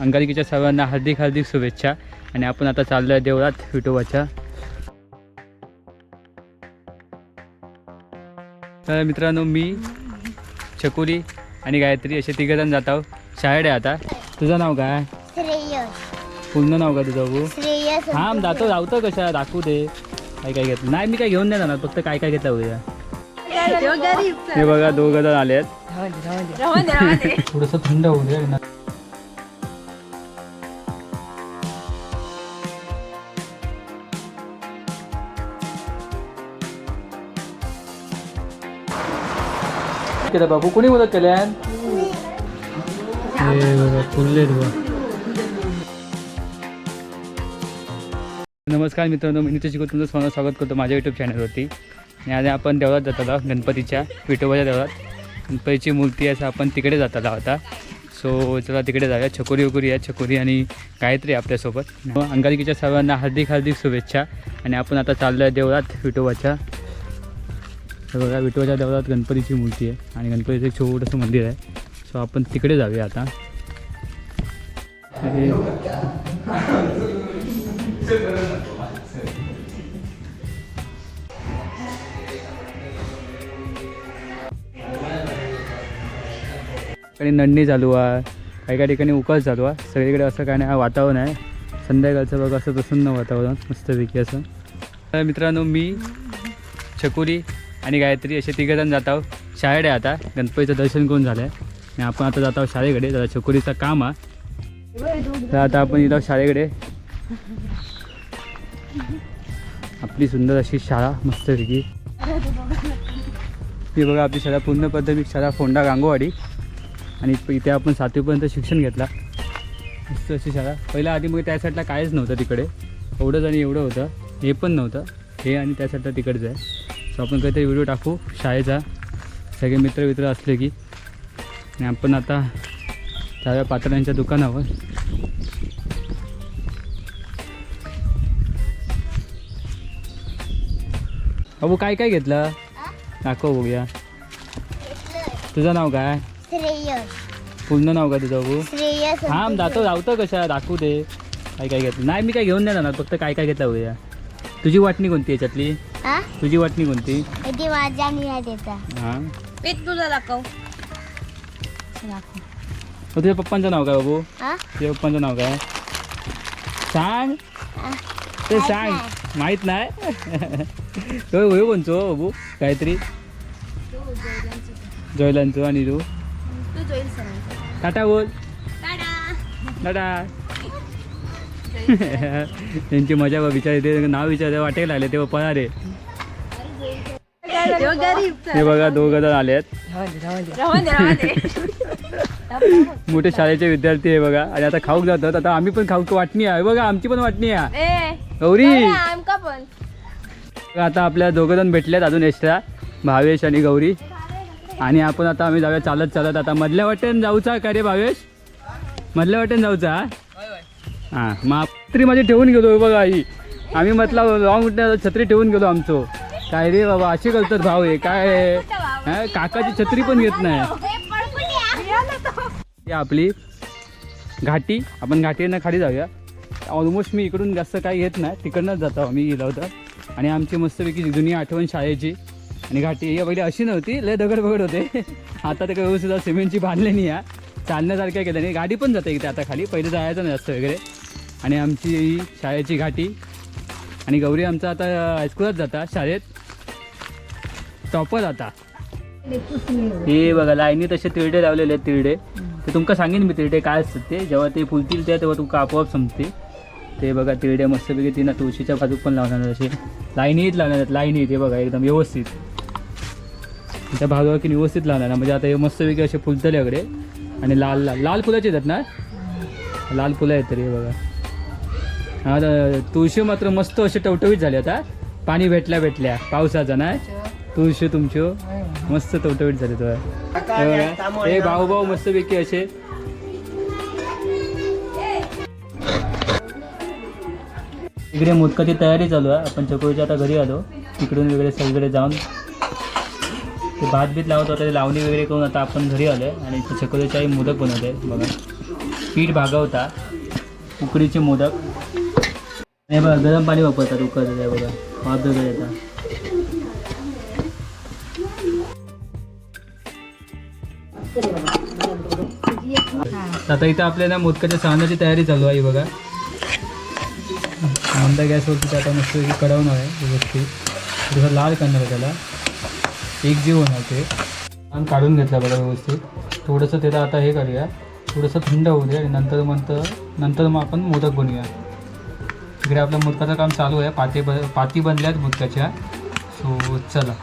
अंगारिकीच्या सर्वांना हार्दिक हार्दिक शुभेच्छा. आणि आपण आता चाललो आहे देवळात विठोबाच्या. तर मित्रांनो मी चकोली आणि गायत्री असे तिघजण जात आहोत. शाळेत आहे आता. तुझं नाव काय? श्रेयस. पूर्ण नाव काय तुझं श्रेयस थांब जातो जावतो कशा दाखवू दे. काय काय घेतलं नाही मी काय घेऊन नाही जाणार फक्त काय काय घेतलं उद्या हे बघा दोघ जण आले आहेत थोडस थंड होऊ दे. ना केलं बाबू. कोणी मदत केल्यान हे बघा फुलले नमस्कार मित्रांनो मी नितेश तुमचं स्वागत स्वागत करतो माझ्या यूट्यूब चॅनलवरती आणि आज आपण देवळात जात आहोत गणपतीच्या विठोबाच्या देवळात. गणपतीची मूर्ती आहे असं आपण तिकडे जात आहोत आता. सो चला तिकडे जाऊया. छकोरी वगोरी आहे छकोरी आणि गायत्री आहे आपल्यासोबत. अंगारिकीच्या सर्वांना हार्दिक हार्दिक शुभेच्छा. आणि आपण आता चाललो आहे देवळात विठोबाच्या तर बघा विठोबाच्या देवळात गणपतीची मूर्ती आहे आणि गणपतीचं एक छोटंसं मंदिर आहे. सो आपण तिकडे जाऊया आता. काही आणि चालू आहे. काही काही ठिकाणी उकास चालू आहे. सगळीकडे असं काय नाही वातावरण आहे. संध्याकाळचं बघा असं प्रसन्न वातावरण मस्तपैकी असं. मित्रांनो मी छकुरी आणि गायत्री असे तिघजण जात आहोत. शाळेत आहे आता. गणपतीचं दर्शन करून झालं आहे आणि आपण आता जात आहोत शाळेकडे. जरा छोकरीचं काम आहे. तर आता आपण येत आहोत शाळेकडे. आपली सुंदर अशी शाळा मस्तपैकी. ही बघा आपली शाळा पूर्ण प्राथमिक शाळा फोंडा गांगोवाडी. आणि इथे आपण सातवीपर्यंत शिक्षण घेतला. मस्त अशी शाळा. पहिला आधी मग त्या साईडला काहीच नव्हतं तिकडे. एवढंच आणि एवढं होतं. हे पण नव्हतं. हे आणि त्या साईडला तिकडचं आहे. सो आपण काहीतरी व्हिडिओ टाकू. शाळेचा. सगळे मित्र मित्र असले की. आणि आपण आता जाऊया पात्रांच्या दुकानावर. बाबू काय काय घेतलं? दाखव बघूया तुझं नाव काय? पूर्ण नाव काय तुझं श्रेयस थांब जातो जावतो कशा दाखवू दे. काय काय घेतलं? नाही मी काय घेऊन नाही जाणार. फक्त काय काय घेतलं बघूया तुझी वाटणी कोणती याच्यातली? हा तुझी वाटणी कोणती? ती माझ्या आणि ह्या देता. हां. पेट तुझा दाखव. मग तुझ्या पप्पांचं नाव काय बाबू? हा तुझ्या पप्पांचं नाव काय? सांग. ते सांग. माहीत नाही. तो होय कोणचो बाबू? गायत्री? जयलांचो आणि तू? तू जोईल सर टाटा बोल. टाटा. टाटा. त्यांची मजा विचार ते नाव विचार वाटेल आले. तेव्हा पळाले हे बघा दोघ जण आले आहेत मोठे शाळेचे विद्यार्थी आहे बघा. आणि आता खाऊक जातात. आता आम्ही पण खाऊक वाटणी आहे. बघा आमची पण वाटणी आहे. ए गौरी. आमका पण. आता आपल्या दोघं जण भेटल्यात अजून एक्स्ट्रा भावेश आणि गौरी. आणि आपण आता आम्ही जाऊया चालत चालत. आता मधल्या वाटेन जाऊचा का रे भावेश? मधल्या वाटेन जाऊचा हां मग छत्री माझी ठेवून गेलो बघा आई. आम्ही म्हटलं लॉंग उठण्या छत्री ठेवून गेलो आमचो. काय रे बाबा असे करतात भाव आहे. काय काकाची छत्री पण घेत नाही. आपली घाटी. आपण घाटीनं खाली जाऊया. ऑलमोस्ट मी इकडून जास्त काही घेत नाही. तिकडनंच जातो आम्ही गेलो होतो. आणि आमची मस्तपैकी जुनी आठवण शाळेची. आणि घाटी या पहिले अशी नव्हती. लय दगड बगड होते. आता ते व्यवस्थित सिमेंटची बांधले नाही या चालण्यासारख्या केल्या नाही? गाडी पण जाते इथे आता खाली. पहिले जायचं नाही जास्त वगैरे. आणि आमची ही शाळेची घाटी. आणि गौरी आमचा आता हायस्कूलात जाता शाळेत. टॉपर आता. हे बघा लाईनीत असे तिरडे लावलेले आहेत तिरडे. ते तुमका सांगेन मी तिरडे काय असतात ते. जेव्हा ते फुलतील ते तेव्हा तुमका आपोआप समते ते बघा तिरडे मस्तपैकी तिनं तुळशीच्या बाजूक पण लावणार असे. लाईनीत लावणार आहेत लाईनीत हे बघा एकदम व्यवस्थित. त्या भागावर की व्यवस्थित लावणार म्हणजे आता हे मस्तपैकी असे फुलतले वगैरे आणि लाल लाल लाल फुलाचे येतात ना? लाल फुलं आहेत तरी हे बघा. हा तर तुळशी मात्र मस्त असे टवटवीत झाले आता. पाणी भेटल्या भेटल्या पावसाचा नाही. तुळशी तुमची हो. मस्त टवटवीत झाले तुला हे भाऊ भाऊ मस्तपैकी असे. इकडे मोदकाची तयारी चालू आहे. आपण चकोरीच्या आता घरी आलो. तिकडून वगैरे सगळीकडे जाऊन. ते भात बीत लावत होता ते लावणी वगैरे करून आता आपण घरी आलो आहे. आणि इथे चकोरीच्याही मोदक बनवते बघा. पीठ भागवता. उकडीचे मोदक. हे बघा गरम पाणी वापरतात उकडत आहे बघा. वाफ वगैरे येतात. आता इथं आपल्याला मोदकाच्या साधनाची तयारी चालू आहे बघा. मंद गॅसवरती आता मस्त कडवणार आहे व्यवस्थित. थोडंसं लाल करणार आहे त्याला. एक जीव होणार ते. आणि काढून घेतला बघा व्यवस्थित. थोडंसं त्याला आता हे करूया. थोडंसं थंड होऊ दे आणि नंतर नंतर नंतर मग आपण मोदक बनवूया. इकडे आपलं मुदकाचं काम चालू आहे. पाते ब पाती बनल्यात मुदकाच्या. सो चला.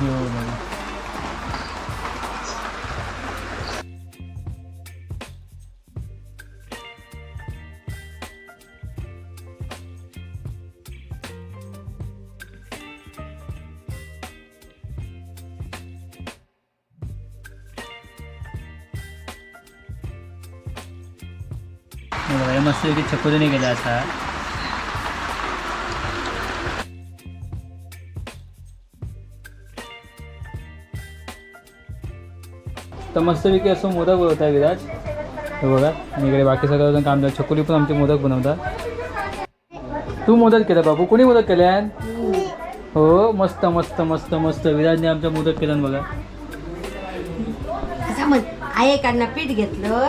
हो, हो. बघा मस्त पैकी चकोरीने गेला असा. तर मस्तपैकी असं मोदक बनवत आहे विराज. हे बघा आणि इकडे बाकी सगळं काम झालं. छकुली पण आमचे मोदक बनवतात. तू मोदक केलं बाबू कोणी मोदक केल्या हो मस्त मस्त मस्त मस्त. विराजने आमच्या मोदक केलं बघा. आहे पीठ घेतलं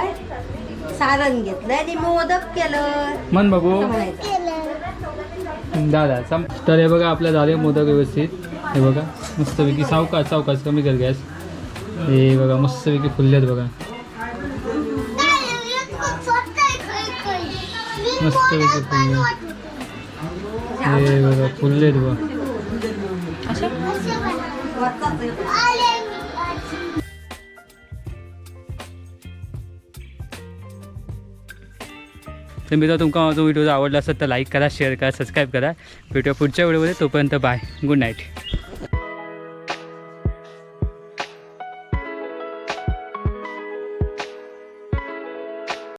सारण घेतलंय आणि मोदक केलं मन म्हणायचं. दादा सम तर हे बघा आपल्या झाले मोदक व्यवस्थित. हे बघा मस्तपैकी सावकाश सावकाश कमी कर गॅस. हे बघा मस्तपैकी फुललेत बघा. मस्तपैकी फुलले हे बघा फुललेत बघा. तर मित्र तुमका माझा व्हिडिओ आवडला असेल तर लाईक करा शेअर करा सबस्क्राईब करा. भेटूया पुढच्या व्हिडिओमध्ये तोपर्यंत बाय गुड नाईट